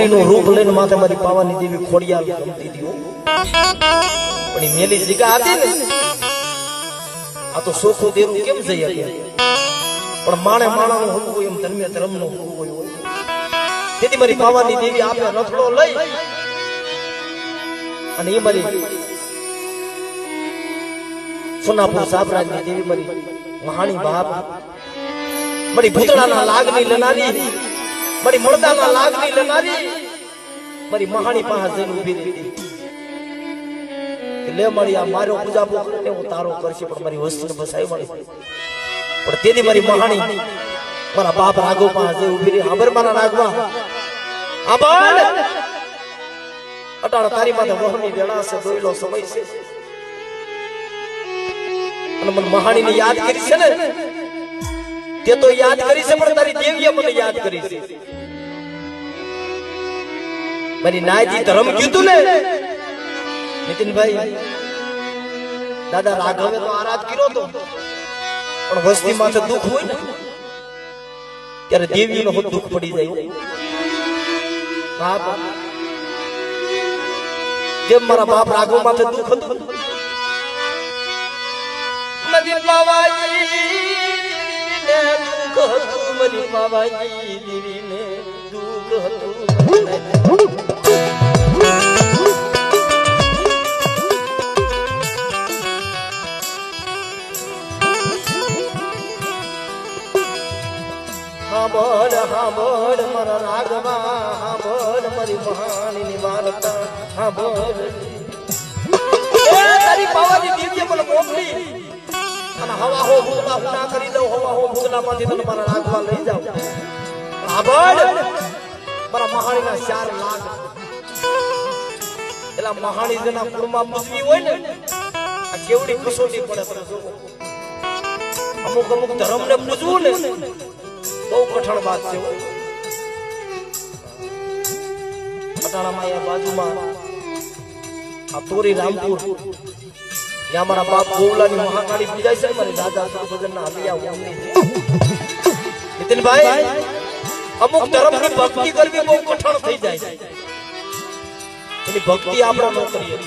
ભમરીનું રૂપ લઈને માથે મારી પાવાની દેવી ખોડિયાલ ગમતી હતી પણ એ મેલી જગ્યા હતી ને, આ તો સોખું દેરું કેમ જઈ શકે પણ માણે માણાનું હલવું એમ ધર્મે ધર્મનું હલવું હોય તેથી મારી પાવાની દેવી આપે રથડો લઈ અને એ મારી સોનાપુર સાબરાજની દેવી મારી મહાણી બાપ, મારી ભૂતળાના લાગની લેનારી મારી મળદાના લાગની લેનારી મારી મહાણી પાસે જઈને ઊભી રહી. લે મારી આ મારો પૂજા પૂ હું તારો કરશે, પણ મારી વસ્તુને બસાવી મળી. પણ તેની મારી મહાણી મારા બાપ રાઘો પાસે ઊભી રહી. હાબર મારા રાઘવા. આભાર અટાણ તારી માથે વહની વેળા છે, દોયલો સમય છે. અને મને મહાણીને યાદ કરી છે ને તે તો યાદ કરી છે, પણ તારી દેવીએ મને યાદ કરી છે. મારી નાયજી ધર્મ કીધું ને, નીતિનભાઈ, દાદા રાઘવે તો આરાધ કર્યો તો, પણ વસ્તી માથે દુઃખ હોય ને, ત્યારે દેવી નો દુઃખ પડી જાય. બાપ, જેમ મારા બાપ રાઘવ માથે દુઃખ હતું, નદી પાવાઈ ને દુઃખ હતું મારી બાબાજી દેવીને દુઃખ હતું હાંભળ હાંભળ મારા રાગવા હાંભળ મારી મહાની વાર્તા હાંભળ તારી પાવાની દિવ્ય મને મોકલી. અને હવા હો હુના કરી દઉં, હવા હો ભૂતના માંથી તને મારા રાગવા લઈ જાઉં મહાણીના ચાર મહાણી જેના કુળમાં હોય ને અમુક અમુક ધર્મને પૂજવું ને, બહુ કઠણ વાત છે. પટાણામાં બાજુમાં આ તોરી રામપુર. ત્યાં મારા બાપ ગોવલાની મહાકાળી પૂજાય છે મારી દાદા સુરભજનના હલિયા નીતિનભાઈ અમુક ધર્મની ભક્તિ કરવી બહુ કઠણ થઈ જાય. છે એની ભક્તિ આપણે ન કરીએ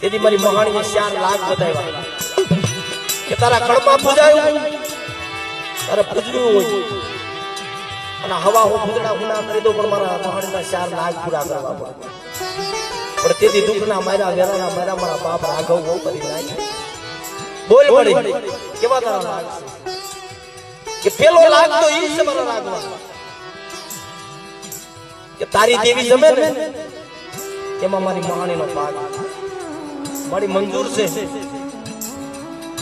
તેથી મારી મહાણીએ શ્યાર લાગ બતાવ્યા કે તારા કળમાં પૂજાયું તારે પૂજવું હોય. અને હવા હું ભૂતડા ગુના કરી દો પણ મારા મહાણીના શ્યાર લાગ પૂરા કરવા પડે. પણ તેથી દુઃખના માર્યા વેરાના માર્યા મારા બાપ રાઘવ બહુ કરી નાખ્યા બોલ પડી કેવા તારા લાગ કે પેલો લાગ તો ઈ છે મારા રાઘવા કે તારી દેવી જમે ને? એમાં મારી મહાણીનો ભાગ મારી મંજૂર છે.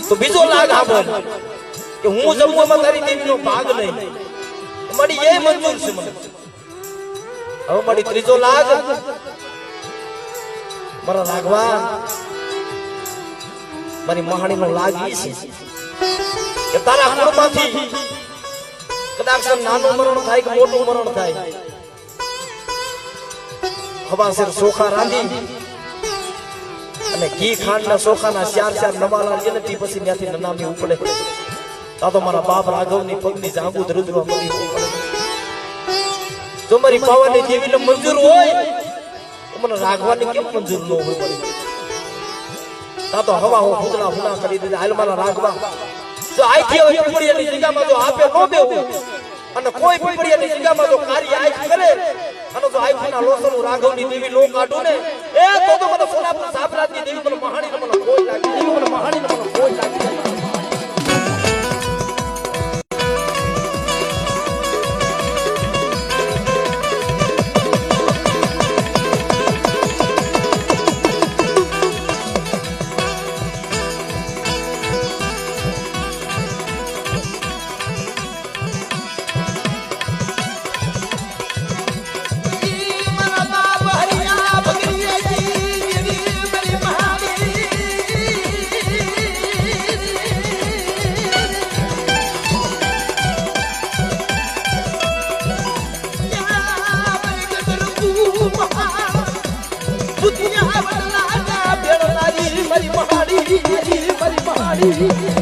તો બીજો લાગ આપો કે હું જમું એમાં તારી દેવીનો ભાગ નહીં. મારી એ મંજૂર છે મને. હવે મારી ત્રીજો લાગ મારા રાઘવા મારી મહાણીનો લાગ લાગી છે કે તારા કુળમાંથી કદાચ નાનું મરણ થાય કે મોટું મરણ થાય. હવાસેર સોખા રાંધી અને ઘી ખાંડ ના સોખા ના ચાર ચાર નવાલા તે પછી ત્યાંથી નનામી ઉપડે. આ તો મારા બાપ રાઘવની પગની જાંબુ રુદ્ર મળી જો મારી પાવાની દેવીને મંજૂર હોય મને રાઘવાની કેમ મંજૂર ન હોય તા તો હવા હું ભૂતના હુના કરી દીધા હાલ મારા રાઘવા જો આઈથી હવે પીપળીયાની જગ્યામાં જો આપે ન બેવું અને કોઈ પીપળીયાની જગ્યામાં જો કાર્ય આઈ કરે, અને જો આઈફના લોસનું રાઘવની દેવી લો કાઢું ને, એ તો તો મને સોનાપુર સાબરાજની દેવી મને મહાણીને Música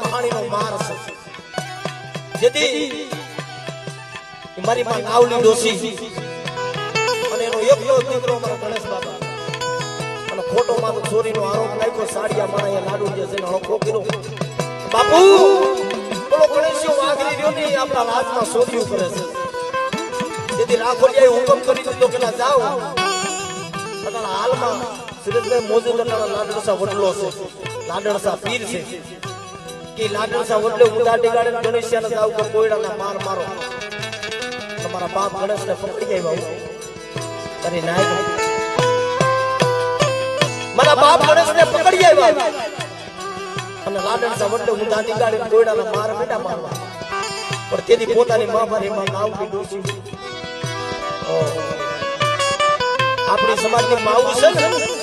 મહાણીનો માર છે. જેથી મારી માં નાવલી ડોસી અને એનો એકલો દીકરો મારો ગણેશ બાબા અને ખોટો મારો ચોરીનો આરોપ લાગ્યો સાડિયા મારા અહીંયા લાડુ જે છે ને હળખો કર્યો. બાપુ બોલો ગણેશિયો વાઘરી રહ્યો ને આપણા રાજમાં ચોરીઓ કરે છે. જેથી રાખોલિયાએ હુકમ કરી દીધો કે જાઓ. હાલમાં સુરેશભાઈ મોજી લાડણસા વડલો છે. લાડણસા પીર છે. કે લાડણસા વડલે ઉદા ટીગાડે ગણેશિયાને જાવ કે કોયડાના માર મારો. તમારા બાપ ગણેશને પકડી આવ્યા તારી નાય મારા બાપ ગણેશને પકડી આવ્યા. અને લાડણસા વડલે ઉદા ટીગાડે કોયડાના માર બેટા મારવા. પણ તેની પોતાની મા મારી માં નાવ की ડોસી. આપણી સમાજની માવું છે ને?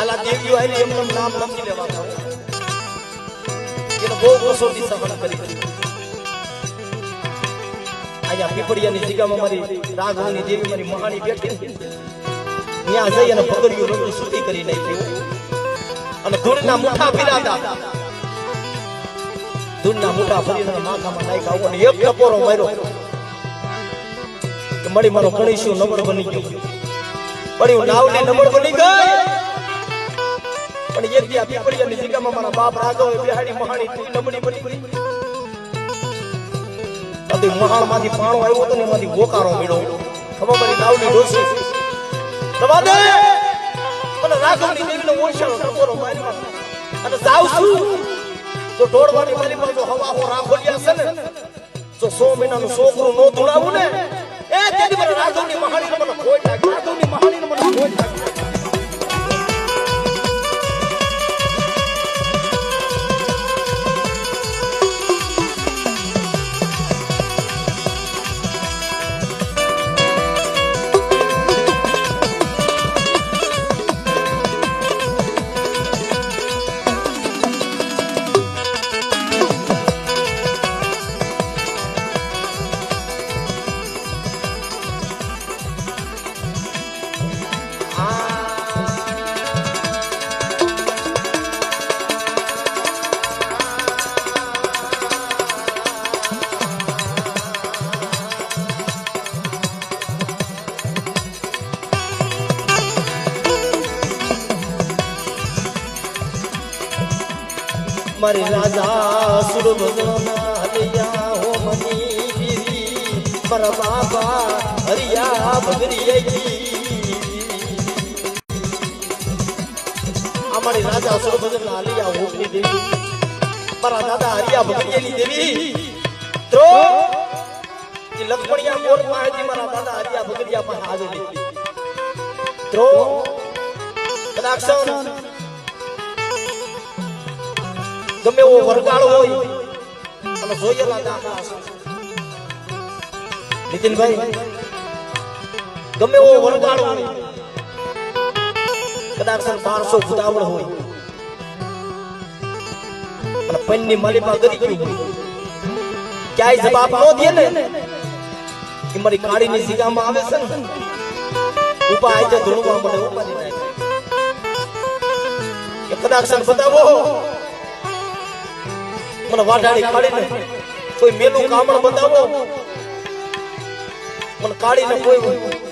આલા દેવીઓ આવી એમનું નામ લખી લેવાના. એને બહુ વર્ષોથી સહન કરી. અહીંયા પીપળિયાની જગ્યામાં મારી રાઘવની દેવી મારી મહાણી બેઠી ત્યાં જઈ અને પગડિયું રંગ સુધી કરી નાખ્યું. અને ધૂળના મુઠા પીરાતા ધૂળના મુઠા ફરીને માથામાં નાખ્યા અને એક ટપોરો માર્યો. મળી મારો ગણેશ નંબર બની ગયો. પણ હું નાવની નંબર બની ગઈ. પણ એક દી આ પીપળિયાની મારા બાપ રાઘવ બિહાડી મહાણી તું નબળી બની ગઈ. અદી મહાણમાંથી પાણો આવ્યો તો એમાંથી ગોકારો મળ્યો ખબર મારી નાવની ડોસી. દવા દે! મને રાઘવની દેવીનો ઓળખાણો ટકોરો માર્યો. અને જાઉં છું તો ઢોળવાની મારી પાસે હવા હો રાખોલિયા છે ને, જો સો મહિનાનું છોકરું નો ધુણાવું ને, એ તેથી મને રાઘવની મહાણી મને કોઈ રાઘવની મારી રાજા સુરભદ્રના હરિયા હો મની ગીરી. મારા બાબા હરિયા ભગરી અમારી રાજા સુરભદ્રના હરિયા હોમની દેવી. મારા દાદા હરિયા ભગરીએની દેવી. તો લક્ષ્મણિયા કોર પાસેથી મારા દાદા હરિયા ભગરિયા પાસે આવેલી તો કદાચ ગમે એવો વરગાળ હોય અને જોયેલા દાખલા નીતિનભાઈ, ગમે એવો વરગાળ હોય, કદાચ બારસો ફૂટાવડ હોય, અને પૈનની માલિપા ગરી ગયું હોય, ક્યાંય જવાબ ન દે ને કે મારી કાળીની જીગામાં આવે છે ને. ઉપાય છે ધૂળવા મને ઉપાડી નાખે. કદાચ બતાવો મને વાઢાડી કાઢીને કોઈ મેલું કામણ બતાવો. મને કાઢીને કોઈ કોઈ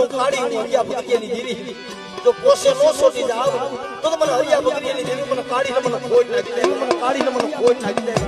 અને ખાડી હું હરિયા ભગતિયાની દેવી જો પોસે નો સોટી જાવ, તો તો મને હરિયા ભગતિયાની દેવી મને કાઢીને મને ખોટ નાખી દે, મને કાઢીને મને ખોટ નાખી દે.